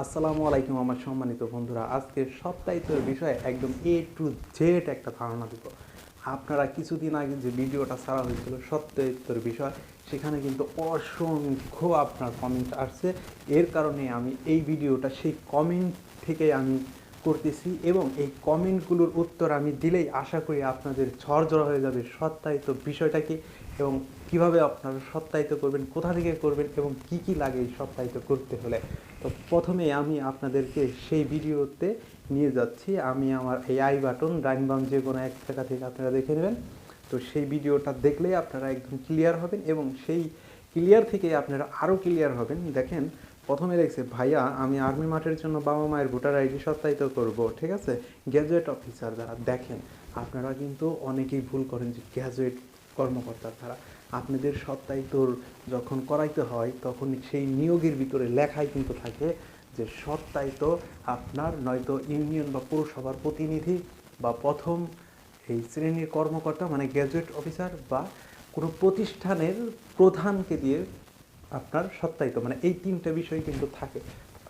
আসসালামু আলাইকুম, আমার সম্মানিত বন্ধুরা। আজকে সপ্তাহিতের বিষয়ে একদম এ টু জেড একটা ধারণা দিব। আপনারা কিছুদিন আগে যে ভিডিওটা ছাড়া হয়েছিল সত্যায়িত্বর বিষয়, সেখানে কিন্তু অসংখ্য আপনার কমেন্ট আসছে। এর কারণে আমি এই ভিডিওটা সেই কমেন্ট থেকে আমি করতেছি এবং এই কমেন্টগুলোর উত্তর আমি দিলেই আশা করি আপনাদের ঝড় হয়ে যাবে সত্যায়িত বিষয়টাকে এবং কীভাবে আপনারা সত্যায়িত করবেন, কোথা থেকে করবেন এবং কি কি লাগে এই সত্যায়িত করতে হলে। তো প্রথমে আমি আপনাদেরকে সেই ভিডিওতে নিয়ে যাচ্ছি। আমি আমার এই আই বাটন ডাইন বাম যে কোনো এক জায়গা থেকে আপনারা দেখে নেবেন। তো সেই ভিডিওটা দেখলেই আপনারা একদম ক্লিয়ার হবেন এবং সেই ক্লিয়ার থেকে আপনারা আরও ক্লিয়ার হবেন। দেখেন প্রথমে দেখছে, ভাইয়া, আমি আর্মি মাঠের জন্য বাবা মায়ের ভোটার আইডি সত্যায়িত করব, ঠিক আছে? গ্র্যাজুয়েট অফিসার দ্বারা দেখেন, আপনারা কিন্তু অনেকেই ভুল করেন যে গ্র্যাজুয়েট কর্মকর্তা দ্বারা আপনাদের সত্যায়িতর যখন করাইতে হয়, তখন সেই নিয়োগের ভিতরে লেখাই কিন্তু থাকে যে সত্যায়িত আপনার, নয়তো ইউনিয়ন বা পৌরসভার প্রতিনিধি বা প্রথম এই শ্রেণির কর্মকর্তা মানে গ্র্যাজুয়েট অফিসার বা কোনো প্রতিষ্ঠানের প্রধানকে দিয়ে আপনার সত্যায়িত মানে এই তিনটা বিষয় কিন্তু থাকে।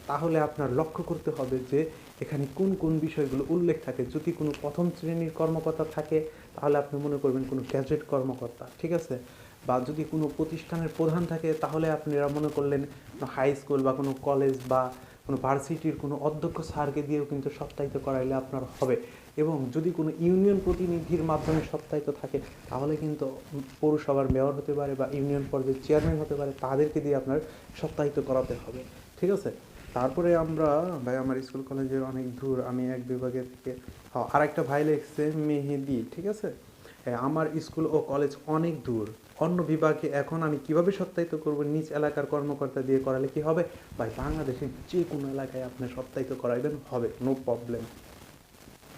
তাহলে আপনার লক্ষ্য করতে হবে যে, এখানে কোন কোন বিষয়গুলো উল্লেখ থাকে। যদি কোনো প্রথম শ্রেণির কর্মকর্তা থাকে, তাহলে আপনি মনে করবেন কোনো গ্যাজেট কর্মকর্তা, ঠিক আছে? বা যদি কোনো প্রতিষ্ঠানের প্রধান থাকে, তাহলে আপনারা মনে করলেন হাই স্কুল বা কোনো কলেজ বা কোনো ভার্সিটির কোনো অধ্যক্ষ স্যারকে দিয়েও কিন্তু সপ্তাহিত করাইলে আপনার হবে। এবং যদি কোনো ইউনিয়ন প্রতিনিধির মাধ্যমে সপ্তাহিত থাকে তাহলে কিন্তু পৌরসভার মেয়র হতে পারে বা ইউনিয়ন পর্যায়ের চেয়ারম্যান হতে পারে তাদেরকে দিয়ে আপনার সপ্তাহিত করাতে হবে। ঠিক আছে? তারপরে আমরা ভাই আমার স্কুল কলেজের অনেক দূর আমি এক বিভাগে থেকে হ্যাঁ, আরেকটা ভাই লিখছে মেহেদি ঠিক আছে? আমার স্কুল ও কলেজ অনেক দূর। অন্য বিভাগে এখন আমি কীভাবে সত্যায়িত করব? নিজ এলাকার কর্মকর্তা দিয়ে করালে কি হবে? ভাই, বাংলাদেশের যে কোনো এলাকায় আপনি সত্যায়িত করাইবেন, হবে নো প্রবলেম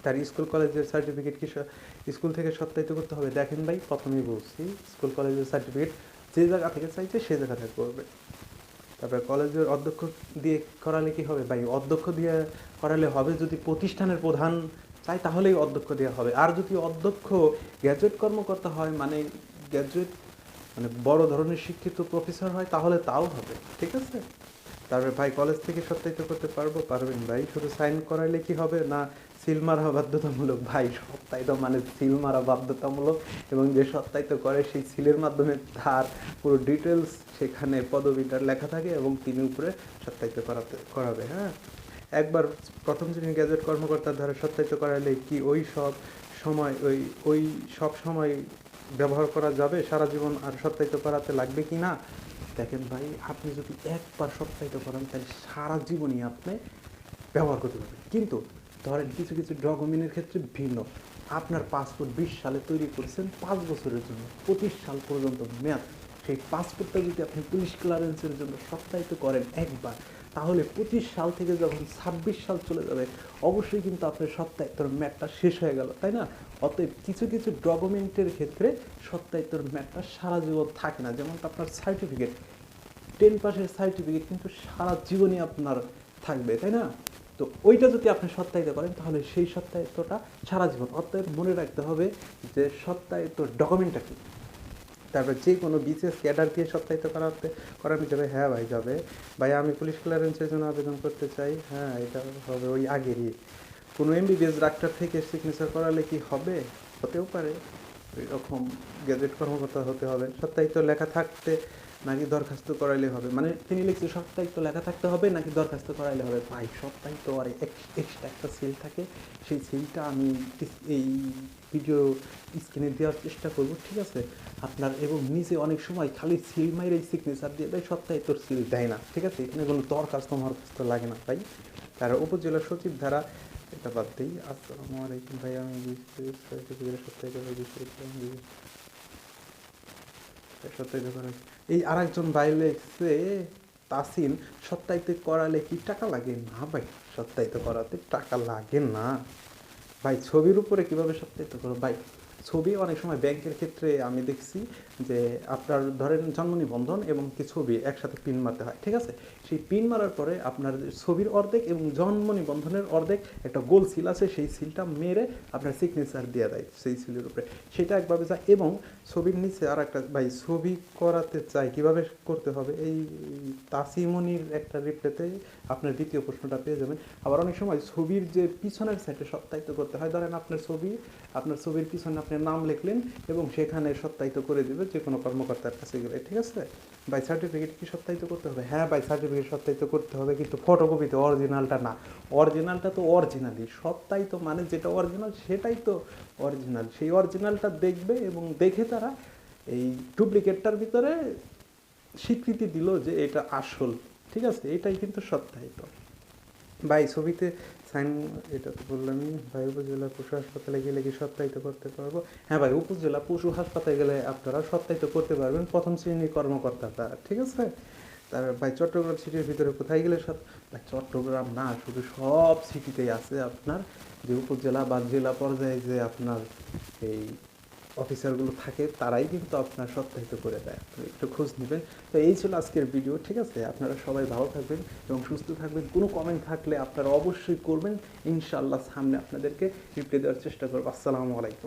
তার স্কুল কলেজের সার্টিফিকেট কি স্কুল থেকে সত্যায়িত করতে হবে? দেখেন ভাই, প্রথমেই বলছি, স্কুল কলেজের সার্টিফিকেট যে জায়গা থেকে চাইছে, সে জায়গা থেকে করবে। তারপরে কলেজের অধ্যক্ষ দিয়ে করালে কি হবে? ভাই, অধ্যক্ষ দিয়ে করালে হবে যদি প্রতিষ্ঠানের প্রধান চাই তাহলেই অধ্যক্ষ দেওয়া হবে। আর যদি অধ্যক্ষ গ্র্যাজুয়েট কর্মকর্তা হয় মানে গ্র্যাজুয়েট মানে বড় ধরনের শিক্ষিত প্রফেসর হয়, তাহলে তাও হবে, ঠিক আছে? তারপরে ভাই কলেজ থেকে সত্যায়িত করতে পারব, পারবেন ভাই। শুধু সাইন করাইলে কি হবে? না সিল মারা বাধ্যতামূলক। ভাই, সত্যায়িত মানে সিল মারা বাধ্যতামূলক এবং যে সত্যায়িত করে, সেই সিলের মাধ্যমে তার পুরো ডিটেলস সেখানে পদবিটার লেখা থাকে এবং তিনি উপরে সত্যায়িত করাতে, করাবে হ্যাঁ? একবার প্রথম শ্রেণির গ্যাজেট কর্মকর্তার দ্বারা সত্যায়িত করালে কি ওই সব সময়, ওই ওই সব সময় ব্যবহার করা যাবে? সারা জীবন আর সত্যায়িত করাতে লাগবে কি না? দেখেন ভাই, আপনি যদি একবার সত্যায়িত করেন, তাহলে সারা জীবনই আপনি ব্যবহার করতে পারবেন। কিন্তু ধরেন কিছু কিছু ডকুমেন্টের ক্ষেত্রে ভিন্ন। আপনার পাসপোর্ট বিশ সালে তৈরি করেছেন পাঁচ বছরের জন্য, পঁচিশ সাল পর্যন্ত মেয়াদ। সেই পাসপোর্টটা যদি আপনি পুলিশ ক্লিয়ারেন্সের জন্য সত্যায়িত করেন একবার তাহলে পঁচিশ সাল থেকে যখন ছাব্বিশ সাল চলে যাবে, অবশ্যই কিন্তু আপনার সত্যায়িতর ম্যাটটা শেষ হয়ে গেল, তাই না? অতএব কিছু কিছু ডকুমেন্টের ক্ষেত্রে সত্যায়িতর ম্যাটটা সারা জীবন থাকে না যেমন আপনার সার্টিফিকেট টেন পাসের সার্টিফিকেট কিন্তু সারা জীবনই আপনার থাকবে, তাই না? তো ওইটা যদি আপনি সত্যায়িত করেন, তাহলে সেই সত্যায়িতটা সারা জীবন। অতএব মনে রাখতে হবে যে সত্যায়িত ডকুমেন্টটা কি? তারপর যে কোনো বিশেষ ক্যাডার দিয়ে সত্যায়িত করাতে করানো যাবে হ্যাঁ ভাই যাবে। ভাই, আমি পুলিশ ক্লিয়ারেন্সের জন্য আবেদন করতে চাই। হ্যাঁ এটা হবে ওই আগেরই। কোনো এমবিবিএস ডাক্তার থেকে সিগনেচার করালে কি হবে? হতেও পারে। এরকম গ্যাজেট কর্মকর্তা হতে হবে। সপ্তাহিত লেখা থাকতে নাকি দরখাস্ত করাইলে হবে? মানে তিনি লিখছে সত্যায়িত লেখা থাকতে হবে, নাকি দরখাস্ত করাইলে হবে? ভাই সত্যায়িত আর এক্সট্রা একটা সিল থাকে। সেই সিলটা আমি এই ভিডিও স্ক্রিনে দেওয়ার চেষ্টা করব, ঠিক আছে? আপনার এবং নিচে অনেক সময় খালি সিল মাইরে সিগনেচার দিয়ে দেয় সত্যায়িত সিল দেয় না, ঠিক আছে? এখানে কোনো দরখাস্ত মরখাস্ত লাগে না ভাই তার উপজেলা সচিব দ্বারা এটা বাদ দিই। আসসালামু আলাইকুম ভাই, আমি বিশ্ববিদ্যালয় এই এই আরেকজন ভাই লেখছে তাসিন, সত্যায়িত করালে কি টাকা লাগে? না ভাই, সত্যায়িত করাতে টাকা লাগে না। ভাই, ছবির উপরে কীভাবে সত্যায়িত করো ভাই ছবি অনেক সময় ব্যাংকের ক্ষেত্রে আমি দেখছি যে আপনার ধরেন জন্ম নিবন্ধন এবং কি ছবি একসাথে পিন মারতে হয়, ঠিক আছে? সেই পিন মারার পরে আপনার ছবির অর্ধেক এবং জন্ম নিবন্ধনের অর্ধেক একটা গোল সিল আছে, সেই সিলটা মেরে আপনার সিগনেচার দিয়ে দেয় সেই সিলের উপরে। সেটা একভাবে যায় এবং ছবির নিচে আর একটা ভাই ছবি করাতে চাই, কীভাবে করতে হবে? এই তাসিমনির একটা রিপ্লেতে আপনার দ্বিতীয় প্রশ্নটা পেয়ে যাবেন। আবার অনেক সময় ছবির যে পিছনের সাইডে সত্যায়িত করতে হয়, ধরেন আপনার ছবি, আপনার ছবির পিছনে আপনি নাম লিখলেন এবং সেখানে সত্যায়িত করে দেবে যে কোনো কর্মকর্তার কাছে গেলে, ঠিক আছে? বাই সার্টিফিকেট কি সত্যায়িত করতে হবে? হ্যাঁ বাই সার্টিফিকেট সত্যায়িত করতে হবে, কিন্তু ফটোকপিতে অরিজিনালটা না। অরিজিনালটা তো অরিজিনালই সত্যায়িত মানে যেটা অরিজিনাল সেটাই তো অরিজিনাল সেই অরিজিনালটা দেখবে এবং দেখে তারা এই ডুপ্লিকেটটার ভিতরে স্বীকৃতি দিল যে এটা আসল, ঠিক আছে? এটাই কিন্তু সত্যায়িত। ভাই, ছবিতে সাইন, এটা তো বললামই ভাই, উপজেলা পশু হাসপাতালে গেলে কি সত্যায়িত করতে পারব? হ্যাঁ ভাই, উপজেলা পশু হাসপাতালে গেলে আপনারা সত্যায়িত করতে পারবেন প্রথম শ্রেণির কর্মকর্তা তারা ঠিক আছে? তার ভাই, চট্টগ্রাম সিটির ভিতরে কোথায় গেলে সব ভাই, চট্টগ্রাম না, শুধু সব সিটিতেই আছে আপনার, যে উপজেলা বা জেলা পর্যায়ে যে আপনার এই অফিসারগুলো থাকে, তারাই কিন্তু আপনার সত্যায়িত করে দেয়। তো একটু খোঁজ নেবেন। তো এই ছিল আজকের ভিডিও ঠিক আছে? আপনারা সবাই ভালো থাকবেন এবং সুস্থ থাকবেন। কোনো কমেন্ট থাকলে আপনারা অবশ্যই করবেন। ইনশাআল্লাহ সামনে আপনাদেরকে রিপ্লাই দেওয়ার চেষ্টা করব। আসসালামু আলাইকুম।